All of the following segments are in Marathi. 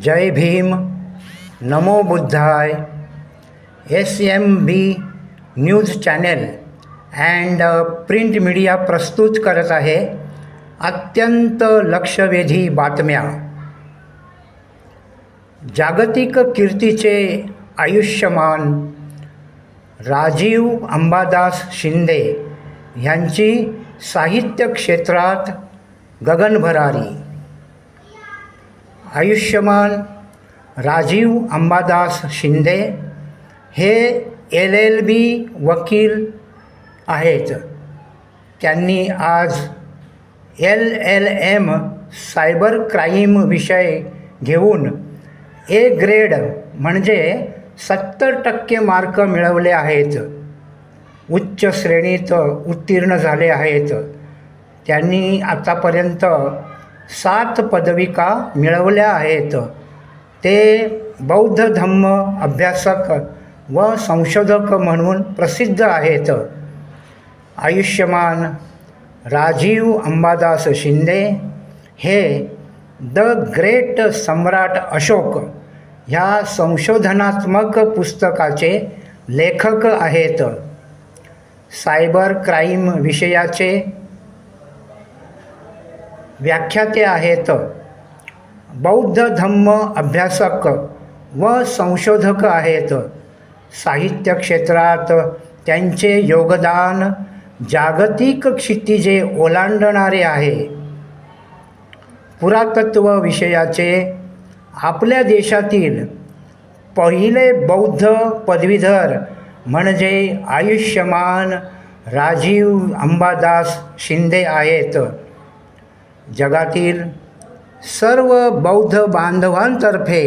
जय भीम। नमो बुद्धाय। S M B news channel and print media प्रस्तुत करत आहे अत्यंत लक्षवेधी बातम्या. जागतिक कीर्तीचे आयुष्यमान राजीव अंबादास शिंदे ह्यांची साहित्य क्षेत्रात गगनभरारी. आयुष्यमान राजीव अंबादास शिंदे हे एल एल बी वकील आहेत. त्यांनी आज L L M cyber crime विषय घेऊन ए ग्रेड म्हणजे सत्तर टक्के मार्क मिळवले आहेत. उच्च श्रेणीत उत्तीर्ण झाले आहेत. त्यांनी आतापर्यंत सात पदविका मिळवल्या आहेत. ते बौद्ध धम्म अभ्यासक व संशोधक म्हणून प्रसिद्ध आहेत. आयुष्यमान राजीव अंबादास शिंदे हे द ग्रेट सम्राट अशोक ह्या संशोधनात्मक पुस्तकाचे लेखक आहेत. सायबर क्राईम विषयाचे व्याख्याते आहेत. बौद्ध धम्म अभ्यासक व संशोधक आहेत. साहित्य क्षेत्रात त्यांचे योगदान जागतिक क्षितिजे ओलांडणारे आहे. पुरातत्व विषयाचे आपल्या देशातील पहिले बौद्ध पदवीधर म्हणजे आयुष्यमान राजीव अंबादास शिंदे आहेत. जगातील सर्व बौद्ध बांधवांतर्फे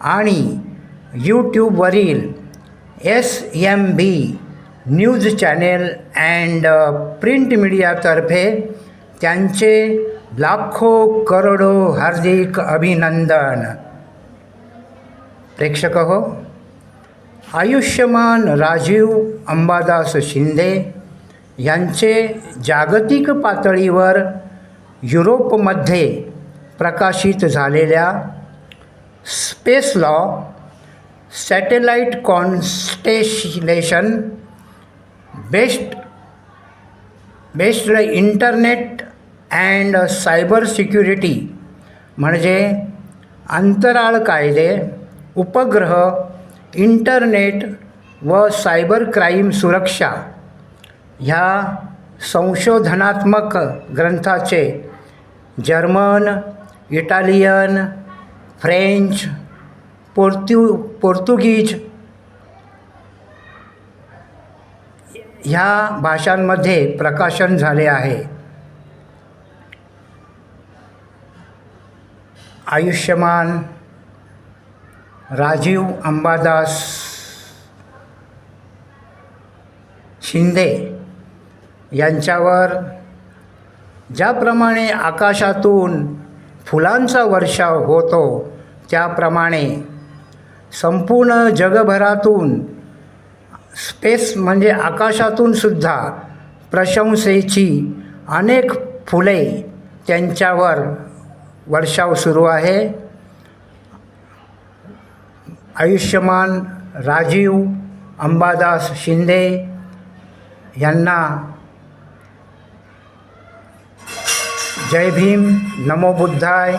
आणि यूट्यूबवरील S M B news channel and print मीडियातर्फे त्यांचे लाखो करोडो हार्दिक अभिनंदन. प्रेक्षक हो आयुष्यमान राजीव अंबादास शिंदे यांचे जागतिक पातळीवर युरोपमध्ये प्रकाशित झालेल्या space law satellite constellation best based internet and cyber security म्हणजे अंतराळ कायदे उपग्रह इंटरनेट व सायबर क्राईम सुरक्षा ह्या संशोधनात्मक ग्रंथाचे जर्मन इटालियन फ्रेंच पोर्तु पोर्तुगीज ह्या भाषांमध्ये प्रकाशन झाले आहे. आयुष्यमान राजीव अंबादास शिंदे यांच्यावर ज्याप्रमाणे आकाशातून फुलांचा वर्षाव होतो त्याप्रमाणे संपूर्ण जगभरातून स्पेस म्हणजे आकाशातून सुद्धा प्रशंसेची अनेक फुले त्यांच्यावर वर्षाव सुरू आहे. आयुष्यमान राजीव अंबादास शिंदे यांना जय भीम नमो बुद्धाय।